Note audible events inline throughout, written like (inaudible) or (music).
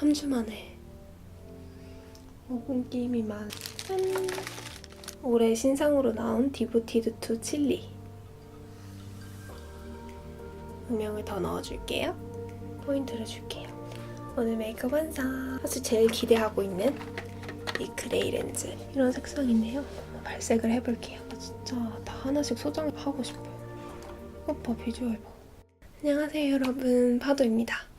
3주 만에 먹은 게임이 많. 짠! 올해 신상으로 나온 디보티드 투 칠리. 음영을 더 넣어줄게요. 포인트를 줄게요. 오늘 메이크업 완성. 사실 제일 기대하고 있는 이 그레이 렌즈. 이런 색상인데요. 발색을 해볼게요. 진짜 다 하나씩 소장하고 싶어요. 오빠 비주얼 봐. 안녕하세요 여러분 파도입니다.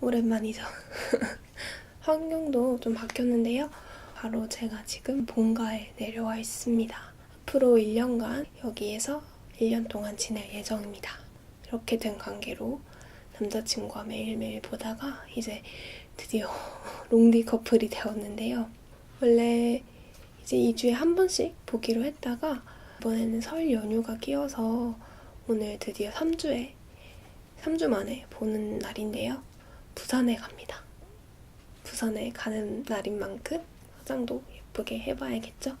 오랜만이죠. (laughs) 환경도 좀 바뀌었는데요. 바로 제가 지금 본가에 내려와 있습니다. 앞으로 1년간 여기에서 1년 동안 지낼 예정입니다. 이렇게 된 관계로 남자친구와 매일매일 보다가 이제 드디어 (laughs) 롱디 커플이 되었는데요. 원래 이제 2주에 한 번씩 보기로 했다가 이번에는 설 연휴가 끼어서 오늘 드디어 3주에 3주 만에 보는 날인데요. 부산에 갑니다. 부산에 가는 날인 만큼 화장도 예쁘게 해봐야겠죠?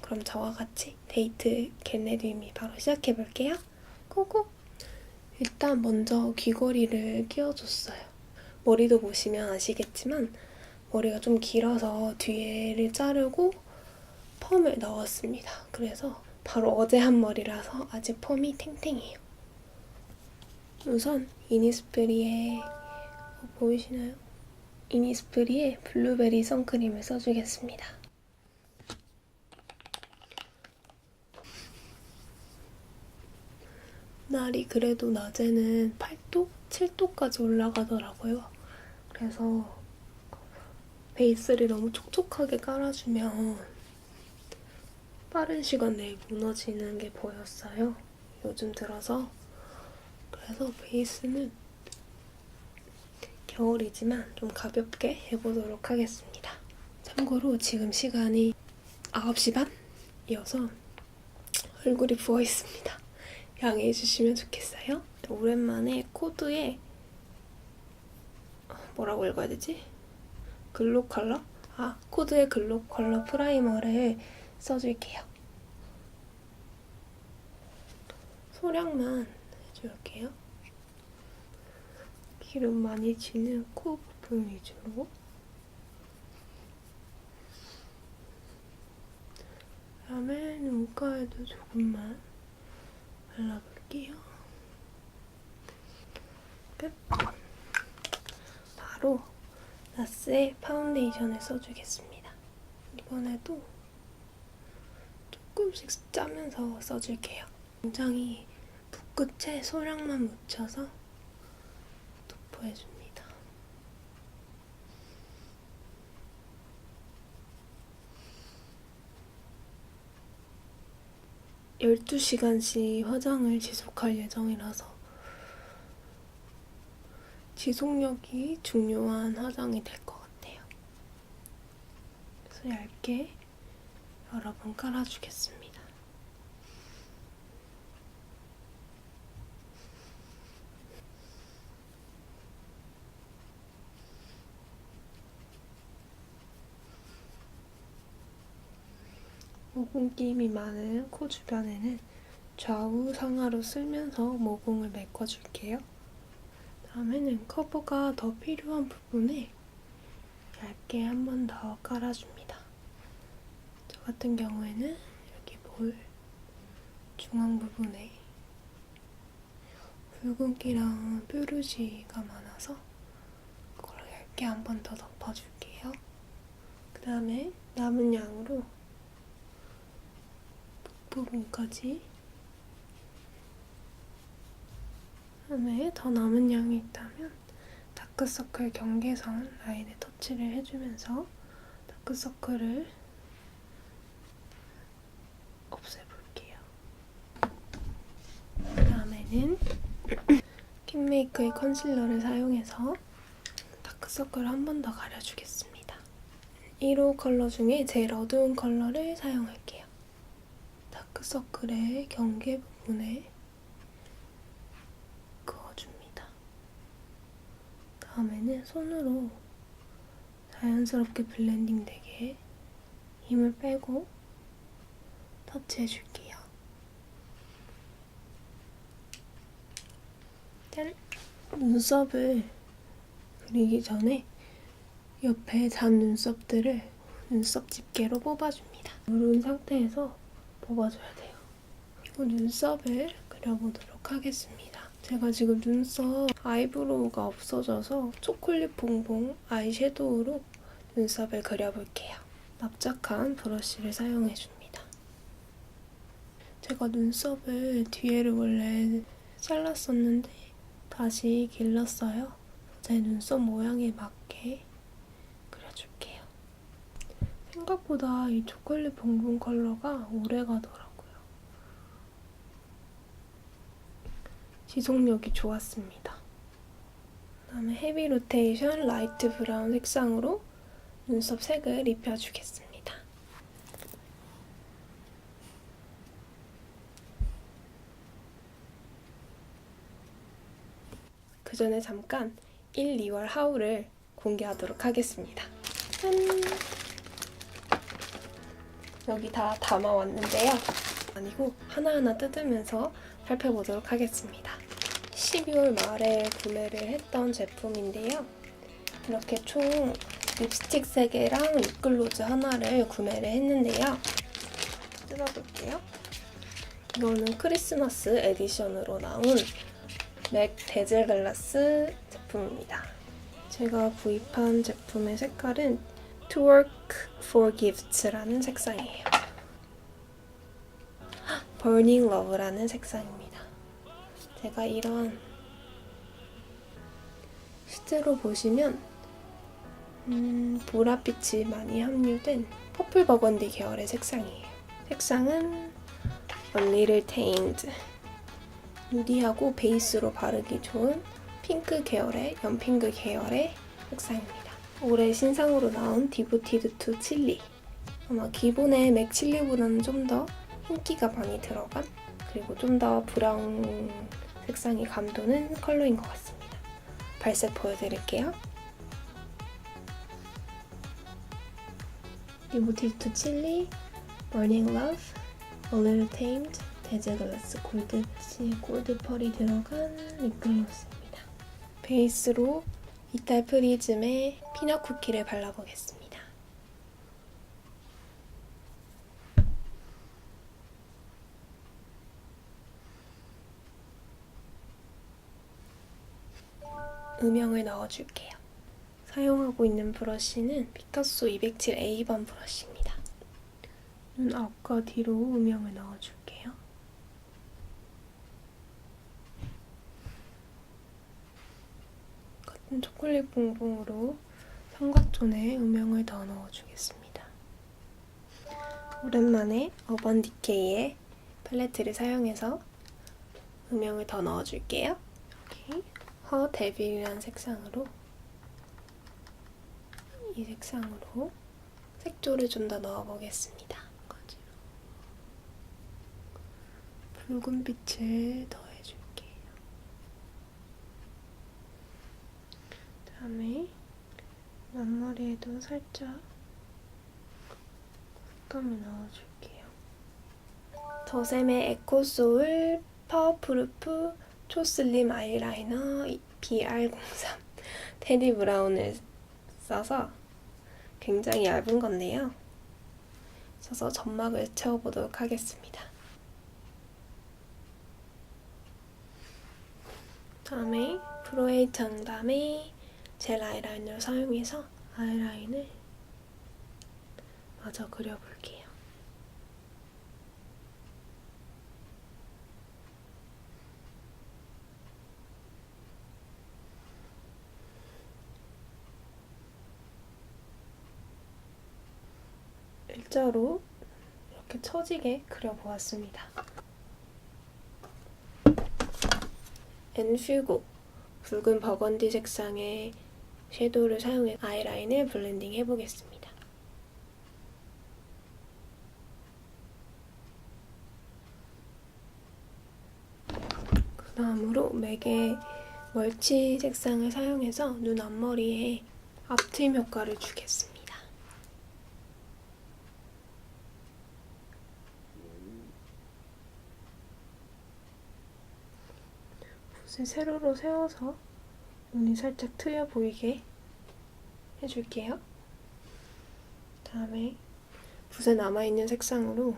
그럼 저와 같이 데이트 겟레디미 바로 시작해볼게요. 고고! 일단 먼저 귀걸이를 끼워줬어요. 머리도 보시면 아시겠지만 머리가 좀 길어서 뒤에를 자르고 펌을 넣었습니다. 그래서 바로 어제 한 머리라서 아직 펌이 탱탱해요. 우선 이니스프리의 어, 보이시나요? 이니스프리의 블루베리 선크림을 써주겠습니다. 날이 그래도 낮에는 8도? 7도까지 올라가더라고요. 그래서 베이스를 너무 촉촉하게 깔아주면 빠른 시간 내에 무너지는 게 보였어요. 요즘 들어서. 그래서 베이스는 겨울이지만 좀 가볍게 해보도록 하겠습니다. 참고로 지금 시간이 9시 반이어서 얼굴이 부어 있습니다. 양해해 주시면 좋겠어요. 오랜만에 코드에 뭐라고 읽어야 되지? 글로 컬러? 아, 코드의 글로 컬러 프라이머를 써줄게요. 소량만 해줄게요. 기름 많이 지는 코 부분 위주로. 그다음에 눈가에도 조금만 발라볼게요. 끝. 바로 나스의 파운데이션을 써주겠습니다. 이번에도 조금씩 짜면서 써줄게요. 굉장히 붓끝에 소량만 묻혀서 해줍니다. 12시간씩 화장을 지속할 예정이라서 지속력이 중요한 화장이 될 것 같아요. 그래서 얇게 여러 번 깔아주겠습니다. 모공김이 많은 코 주변에는 좌우 상하로 쓸면서 모공을 메꿔줄게요. 다음에는 커버가 더 필요한 부분에 얇게 한 번 더 깔아줍니다. 저 같은 경우에는 여기 볼 중앙 부분에 붉은기랑 뾰루지가 많아서 그걸 얇게 한 번 더 덮어줄게요. 그 다음에 남은 양으로 부분까지 다음에 더 남은 양이 있다면 다크서클 경계선 라인에 터치를 해주면서 다크서클을 없애볼게요. 그 다음에는 킨메이크의 컨실러를 사용해서 다크서클을 한 번 더 가려주겠습니다. 1호 컬러 중에 제일 어두운 컬러를 사용할게요. 다크서클의 경계 부분에 그어줍니다. 다음에는 손으로 자연스럽게 블렌딩 되게 힘을 빼고 터치해줄게요. 짠! 눈썹을 그리기 전에 옆에 잔 눈썹들을 눈썹 집게로 뽑아줍니다. 이런 상태에서 뽑아줘야 돼요. 그리고 눈썹을 그려보도록 하겠습니다. 제가 지금 눈썹 아이브로우가 없어져서 초콜릿 봉봉 아이섀도우로 눈썹을 그려볼게요. 납작한 브러쉬를 사용해줍니다. 제가 눈썹을 뒤에를 원래 잘랐었는데 다시 길렀어요. 제 눈썹 모양에 맞게 그려줄게요. 생각보다 이 초콜릿 봉봉 컬러가 오래 가더라고요. 지속력이 좋았습니다. 그 다음에 헤비 로테이션 라이트 브라운 색상으로 눈썹 색을 입혀주겠습니다. 그 전에 잠깐 1, 2월 하울을 공개하도록 하겠습니다. 짠! 여기 다 담아왔는데요. 아니고 하나하나 뜯으면서 살펴보도록 하겠습니다. 12월 말에 구매를 했던 제품인데요. 이렇게 총 립스틱 3개랑 립글로즈 하나를 구매를 했는데요. 뜯어볼게요. 이거는 크리스마스 에디션으로 나온 맥 베젤 글라스 제품입니다. 제가 구입한 제품의 색깔은 Work for Gifts라는 색상이에요. (gasps) Burning Love라는 색상입니다. 제가 이런 실제로 보시면 음, 보랏빛이 많이 함유된 퍼플 버건디 계열의 색상이에요. 색상은 Little Tamed 누디하고 베이스로 바르기 좋은 핑크 계열의 연핑크 계열의 색상입니다. 올해 신상으로 나온 디보티드 투 칠리 아마 기본의 맥 칠리보다는 좀 더 흰기가 많이 들어간 그리고 좀 더 브라운 색상이 감도는 컬러인 것 같습니다. 발색 보여드릴게요. 디보티드 투 칠리 Burning Love A Little Tamed 데즈글라스 골드 골드 펄이 들어간 립글로스입니다. 베이스로 이탈 프리즘에 피넛 쿠키를 발라보겠습니다. 음영을 넣어줄게요. 사용하고 있는 브러쉬는 피카소 207 A번 브러쉬입니다. 눈 앞과 뒤로 음영을 넣어줄게요. 같은 초콜릿 봉봉으로 삼각존에 음영을 더 넣어주겠습니다. 오랜만에 어반 디케이의 팔레트를 사용해서 음영을 더 넣어줄게요. 여기 허 데빌이라는 색상으로 이 색상으로 색조를 좀 더 넣어보겠습니다. 붉은 빛을 더해줄게요. 다음에 앞머리에도 살짝 색감을 넣어줄게요. 더샘의 에코소울 파워프루프 초슬림 아이라이너 BR03 테디 브라운을 써서 굉장히 얇은 건데요. 써서 점막을 채워보도록 하겠습니다. 다음에 브로에이 정담의 젤 아이라이너를 사용해서 아이라인을 마저 그려볼게요. 일자로 이렇게 처지게 그려보았습니다. 엔퓨고 붉은 버건디 색상의 섀도우를 사용해 아이라인을 블렌딩 해보겠습니다. 그 다음으로 맥의 멀치 색상을 사용해서 눈 앞머리에 앞트임 효과를 주겠습니다. 붓을 세로로 세워서 눈이 살짝 트여 보이게 해줄게요. 다음에 붓에 남아있는 색상으로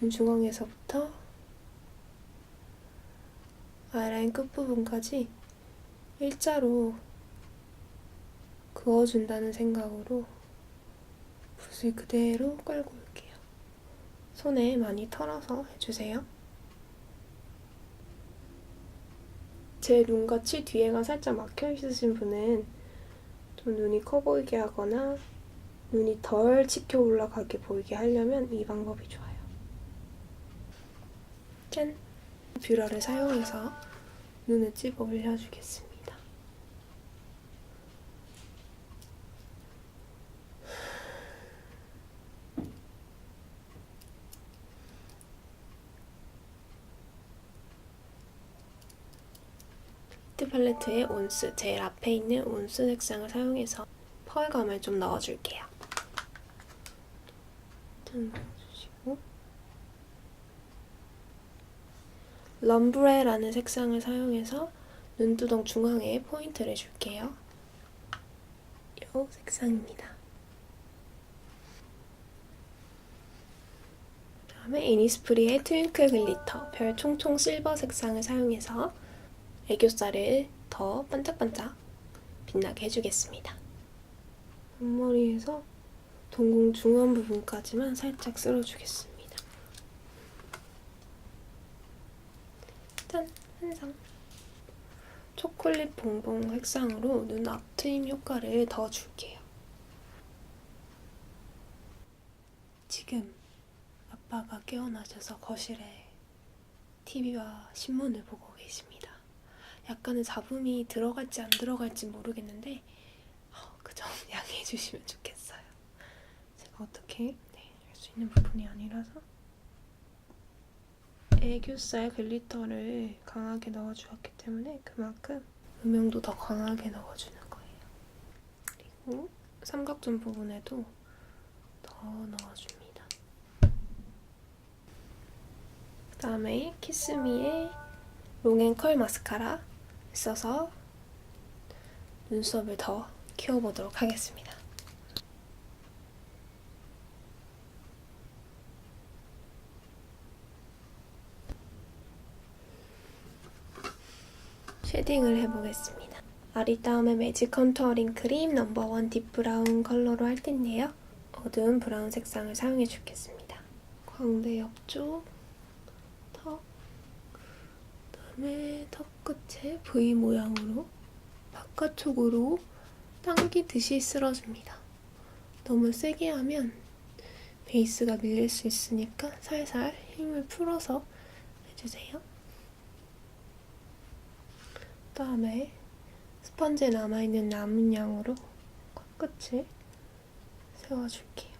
눈 중앙에서부터 아이라인 끝부분까지 일자로 그어준다는 생각으로 붓을 그대로 끌고 올게요. 손에 많이 털어서 해주세요. 제 눈같이 뒤에가 살짝 막혀 있으신 분은 좀 눈이 커 보이게 하거나 눈이 덜 치켜 올라가게 보이게 하려면 이 방법이 좋아요. 짠! 뷰러를 사용해서 눈을 찝어 올려주겠습니다. 히트 팔레트에 온스, 제일 앞에 있는 온스 색상을 사용해서 펄감을 좀 넣어줄게요. 좀 넣어주시고 럼브레라는 색상을 사용해서 눈두덩 중앙에 포인트를 줄게요. 이 색상입니다. 다음에 이니스프리의 트윙클 글리터 별 총총 실버 색상을 사용해서 애교살을 더 반짝반짝 빛나게 해주겠습니다. 앞머리에서 동공 중앙 부분까지만 살짝 쓸어주겠습니다. 짠! 한상. 초콜릿 봉봉 색상으로 눈 앞트임 효과를 더 줄게요. 지금 아빠가 깨어나셔서 거실에 TV와 신문을 보고 계십니다. 약간은 잡음이 들어갈지 안 들어갈지 모르겠는데 어, 그점 (laughs) 양해해 주시면 좋겠어요. 제가 어떻게 네, 할 수 있는 부분이 아니라서 애교살 글리터를 강하게 넣어주었기 때문에 그만큼 음영도 더 강하게 넣어주는 거예요. 그리고 삼각존 부분에도 더 넣어줍니다. 그 다음에 키스미의 롱앤컬 마스카라 써서 눈썹을 더 키워보도록 하겠습니다. 쉐딩을 해보겠습니다. 아리따움의 매직 컨투어링 크림 넘버원 딥브라운 컬러로 할 텐데요. 어두운 브라운 색상을 사용해 주겠습니다. 광대 옆쪽, 턱, 그 다음에 턱 끝에 V 모양으로 바깥쪽으로 당기듯이 쓸어줍니다. 너무 세게 하면 베이스가 밀릴 수 있으니까 살살 힘을 풀어서 해주세요. 그 다음에 스펀지에 남아있는 남은 양으로 코끝을 세워줄게요.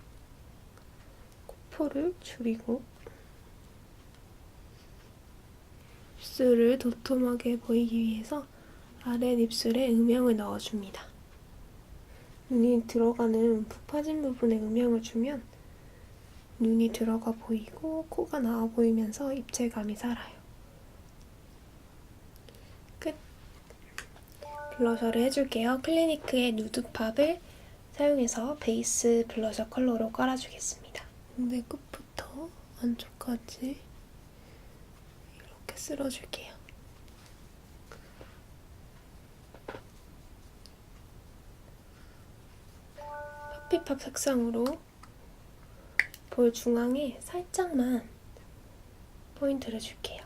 코포를 줄이고 입술을 도톰하게 보이기 위해서 아랫입술에 음영을 넣어줍니다. 눈이 들어가는 푹 파진 부분에 음영을 주면 눈이 들어가 보이고 코가 나와 보이면서 입체감이 살아요. 끝! 블러셔를 해줄게요. 클리니크의 누드팝을 사용해서 베이스 블러셔 컬러로 깔아주겠습니다. 공대 끝부터 안쪽까지 이렇게 쓸어줄게요. 커피팝 색상으로 볼 중앙에 살짝만 포인트를 줄게요.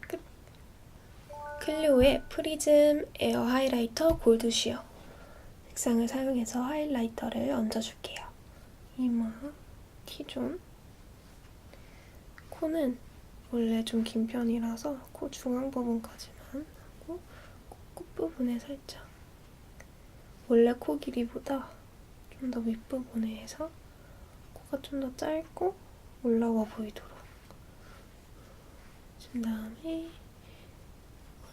끝. 클리오의 프리즘 에어 하이라이터 골드 쉬어 색상을 사용해서 하이라이터를 얹어줄게요. 이마, T존 코는 원래 좀 긴 편이라서 코 중앙 부분까지만 하고 코 끝부분에 살짝 원래 코 길이보다 좀 더 윗부분에 해서 코가 좀 더 짧고 올라와 보이도록 준 다음에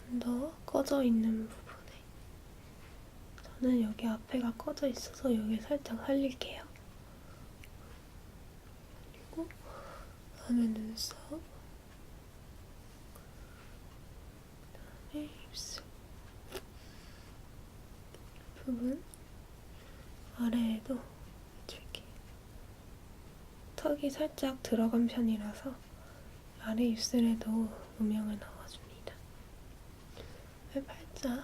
좀 더 꺼져 있는 부분에. 저는 여기 앞에가 꺼져 있어서 여기 살짝 살릴게요. 그리고 다음에 눈썹. 그다음에 입술. 부분. 아래에도 턱이 살짝 들어간 편이라서 아래 입술에도 음영을 넣어. 팔자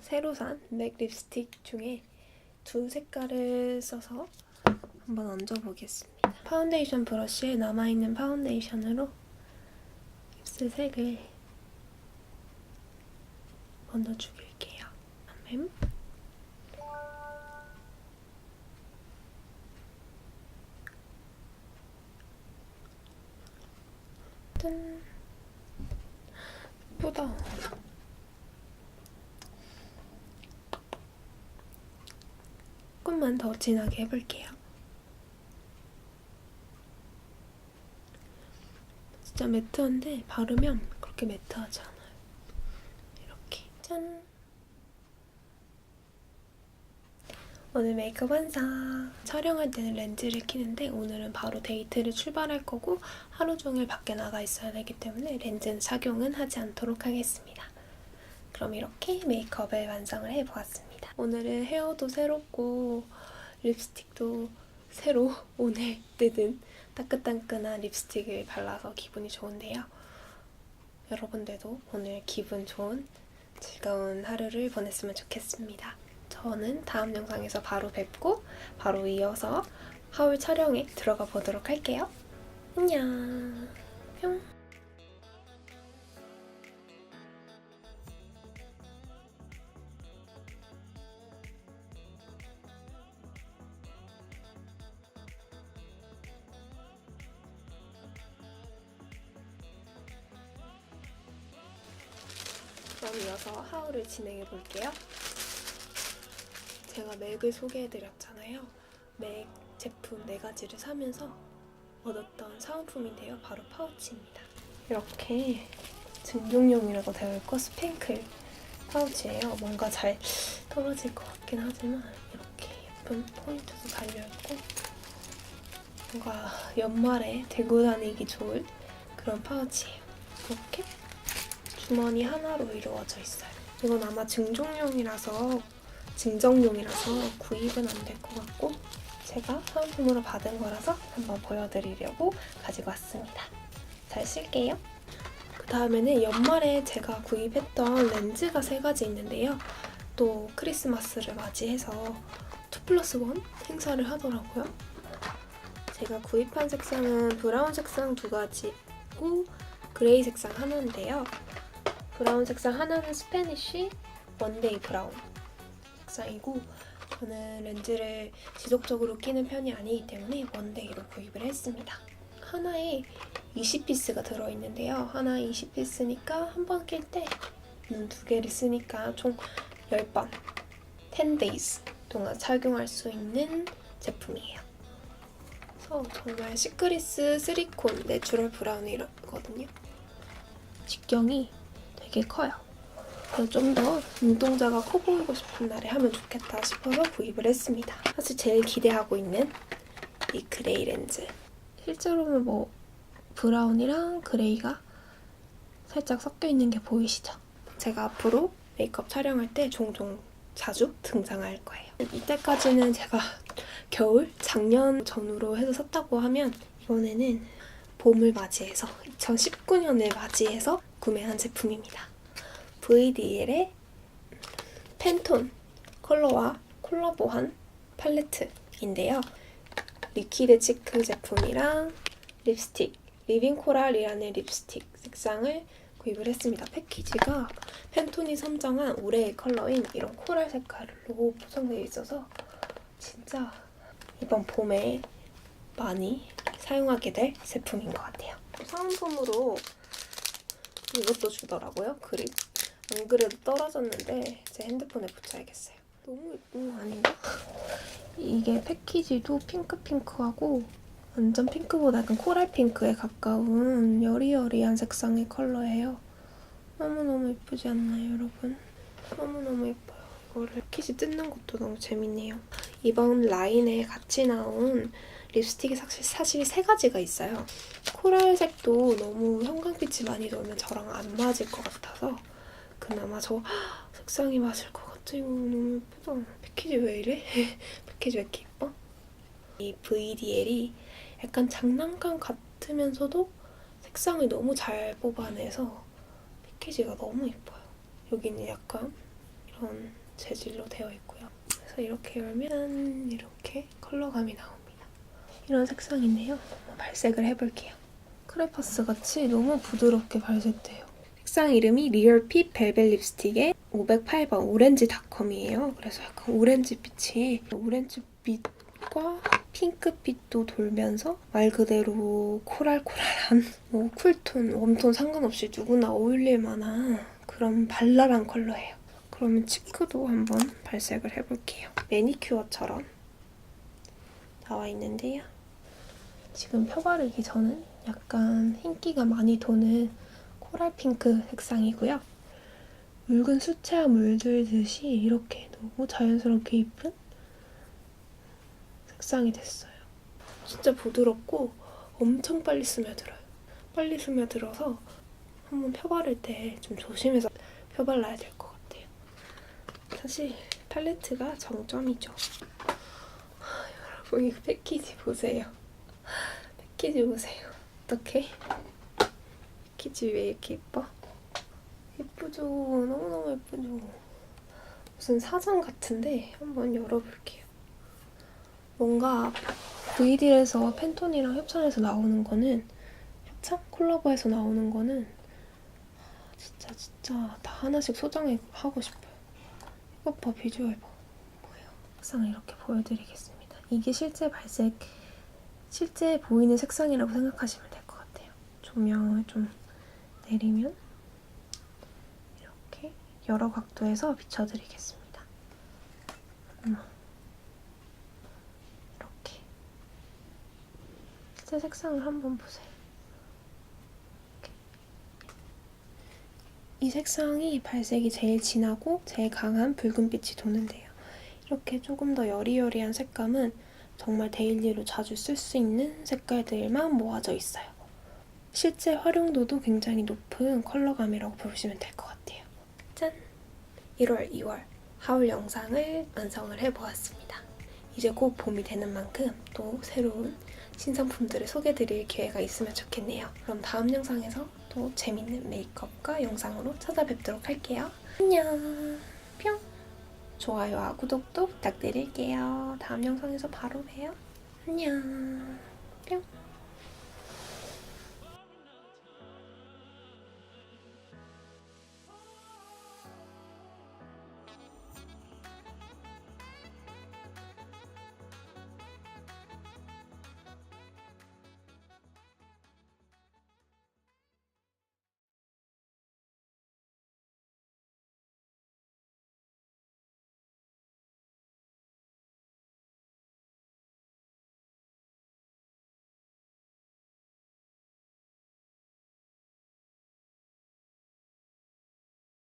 새로 산 맥 립스틱 중에 두 색깔을 써서 한번 얹어보겠습니다. 파운데이션 브러쉬에 남아있는 파운데이션으로 입술 색을 먼저 죽일게요. 다음에 짠! 예쁘다. 조금만 더 진하게 해볼게요. 진짜 매트한데 바르면 그렇게 매트하지 않아요. 이렇게 짠! 오늘 메이크업 완성! 촬영할 때는 렌즈를 끼는데 오늘은 바로 데이트를 출발할 거고 하루 종일 밖에 나가 있어야 되기 때문에 렌즈는 착용은 하지 않도록 하겠습니다. 그럼 이렇게 메이크업을 완성을 해보았습니다. 오늘은 헤어도 새롭고 립스틱도 새로 (laughs) 오늘 뜯은 따끈따끈한 립스틱을 발라서 기분이 좋은데요. 여러분들도 오늘 기분 좋은 즐거운 하루를 보냈으면 좋겠습니다. 저는 다음 영상에서 바로 뵙고 바로 이어서 하울 촬영에 들어가 보도록 할게요. 안녕. 뿅. 그럼 이어서 하울을 진행해 볼게요. 제가 맥을 소개해 드렸잖아요. 맥 제품 네 가지를 사면서 얻었던 사은품인데요. 바로 파우치입니다. 이렇게 증정용이라고 되어 있고 스팽클 파우치예요. 뭔가 잘 떨어질 것 같긴 하지만 이렇게 예쁜 포인트도 달려있고 뭔가 연말에 들고 다니기 좋을 그런 파우치예요. 이렇게 주머니 하나로 이루어져 있어요. 이건 아마 증정용이라서 증정용이라서 구입은 안 될 것 같고 제가 사은품으로 받은 거라서 한번 보여드리려고 가지고 왔습니다. 잘 쓸게요. 그 다음에는 연말에 제가 구입했던 렌즈가 세 가지 있는데요. 또 크리스마스를 맞이해서 2 플러스 1 행사를 하더라고요. 제가 구입한 색상은 브라운 색상 두 가지고 그레이 색상 하나인데요. 브라운 색상 하나는 스페니쉬 원데이 브라운 색상이고 저는 렌즈를 지속적으로 끼는 편이 아니기 때문에 원데이로 구입을 했습니다. 하나에 20피스가 들어있는데요. 하나에 20피스니까 한 번 낄 때 눈 두 개를 쓰니까 총 10번 10days 동안 착용할 수 있는 제품이에요. 그래서 정말 시크리스 쓰리콘 내추럴 브라운이거든요. 직경이 되게 커요. 좀더 눈동자가 커 보이고 싶은 날에 하면 좋겠다 싶어서 구입을 했습니다. 사실 제일 기대하고 있는 이 그레이 렌즈. 실제로는 뭐 브라운이랑 그레이가 살짝 섞여 있는 게 보이시죠? 제가 앞으로 메이크업 촬영할 때 종종 자주 등장할 거예요. 이때까지는 제가 (laughs) 겨울, 작년 전후로 해서 샀다고 하면 이번에는 봄을 맞이해서 2019년을 맞이해서 구매한 제품입니다. VDL의 팬톤 컬러와 콜라보한 팔레트인데요. 리퀴드 치크 제품이랑 립스틱, 리빙 코랄이라는 립스틱 색상을 구입을 했습니다. 패키지가 팬톤이 선정한 올해의 컬러인 이런 코랄 색깔로 포장되어 있어서 진짜 이번 봄에 많이 사용하게 될 제품인 것 같아요. 사은품으로 이것도 주더라고요. 그립. 안 그래도 떨어졌는데 제 핸드폰에 붙여야겠어요. 너무 예쁜 거 아닌가? 이게 패키지도 핑크핑크하고 완전 핑크보다 약간 코랄 핑크에 가까운 여리여리한 색상의 컬러예요. 너무너무 예쁘지 않나요, 여러분? 너무너무 예뻐요. 이거를 킷이 뜯는 것도 너무 재밌네요. 이번 라인에 같이 나온 립스틱이 사실, 사실 세 가지가 있어요. 코랄색도 너무 형광빛이 많이 돌면 저랑 안 맞을 것 같아서 그나마 저 색상이 맞을 것 같아. 이거 너무 예쁘다. 패키지 왜 이래? (laughs) 패키지 왜 이렇게 예뻐? 이 VDL이 약간 장난감 같으면서도 색상을 너무 잘 뽑아내서 패키지가 너무 예뻐요. 여기는 약간 이런 재질로 되어 있고요. 그래서 이렇게 열면 이렇게 컬러감이 나옵니다. 이런 색상인데요. 발색을 해볼게요. 크레파스 같이 너무 부드럽게 발색돼요. 색상 이름이 리얼핏 벨벳 립스틱의 508번 오렌지 닷컴이에요. 그래서 약간 오렌지빛이 오렌지빛과 핑크빛도 돌면서 말 그대로 코랄코랄한 뭐 쿨톤, 웜톤 상관없이 누구나 어울릴 만한 그런 발랄한 컬러예요. 그러면 치크도 한번 발색을 해볼게요. 매니큐어처럼 나와 있는데요. 지금 펴 바르기 전은 약간 흰기가 많이 도는 코랄 핑크 색상이고요. 묽은 수채화 물들듯이 이렇게 너무 자연스럽게 이쁜 색상이 됐어요. 진짜 부드럽고 엄청 빨리 스며들어요. 빨리 스며들어서 한번 펴 바를 때 좀 조심해서 펴 발라야 될 것 같아요. 사실 팔레트가 정점이죠. 하, 여러분 이 패키지 보세요. 패키지 보세요. 어떡해? 패키지 왜 이렇게 예뻐? 예쁘죠? 너무너무 예쁘죠? 무슨 사전 같은데 한번 열어볼게요. 뭔가 VD에서 팬톤이랑 협찬해서 나오는 거는 협찬? 콜라보해서 나오는 거는 아, 진짜 진짜 다 하나씩 소장하고 싶어 봐 비주얼 봐. 뭐예요? 색상을 이렇게 보여드리겠습니다. 이게 실제 발색 실제 보이는 색상이라고 생각하시면 될 것 같아요. 조명을 좀 내리면 이렇게 여러 각도에서 비춰드리겠습니다. 어머. 이렇게 실제 색상을 한번 보세요. 이렇게. 이 색상이 발색이 제일 진하고 제일 강한 붉은빛이 도는데요. 이렇게 조금 더 여리여리한 색감은 정말 데일리로 자주 쓸 수 있는 색깔들만 모아져 있어요. 실제 활용도도 굉장히 높은 컬러감이라고 보시면 될 것 같아요. 짠! 1월, 2월 하울 영상을 완성을 해보았습니다. 이제 곧 봄이 되는 만큼 또 새로운 신상품들을 소개드릴 기회가 있으면 좋겠네요. 그럼 다음 영상에서 또 재밌는 메이크업과 영상으로 찾아뵙도록 할게요. 안녕! 뿅! 좋아요와 구독도 부탁드릴게요. 다음 영상에서 바로 봬요. 안녕. 뿅.